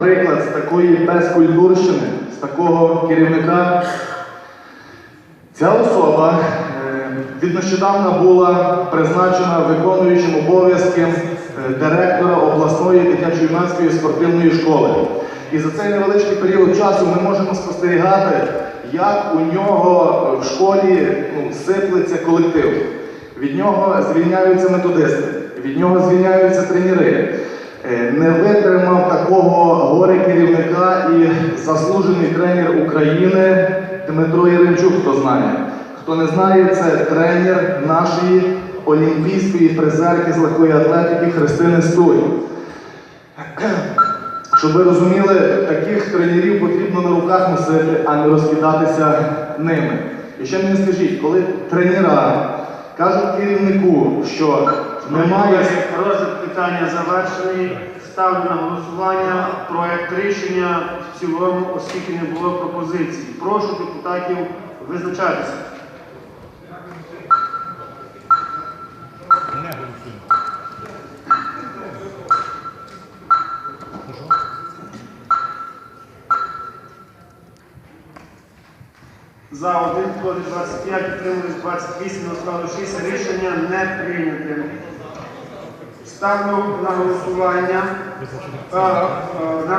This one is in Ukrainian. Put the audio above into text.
Приклад з такої безкультурщини, з такого керівника. Ця особа е, від нещодавна була призначена виконуючим обов'язки е, директора обласної дитячо-юнацької спортивної школи. І за цей невеличкий період часу ми можемо спостерігати, як у нього в школі ну, сиплеться колектив. Від нього звільняються методисти, від нього звільняються тренери. Е, Не витримав такого горе керівника і заслужений тренер України Дмитро Яремчук, хто знає. Хто не знає, це тренер нашої олімпійської призерки з легкої атлетики Христини Стуй. Щоб ви розуміли, таких тренерів потрібно на руках носити, а не розкидатися ними. І ще мені скажіть, коли тренера кажуть керівнику, що немає. Розгляд питання завершений. Ставлю на голосування проект рішення в цілому, оскільки не було пропозицій. Прошу депутатів визначатися. За один проти 25, підтримались 28, не 6. Рішення не прийняте. Ставлю на голосування.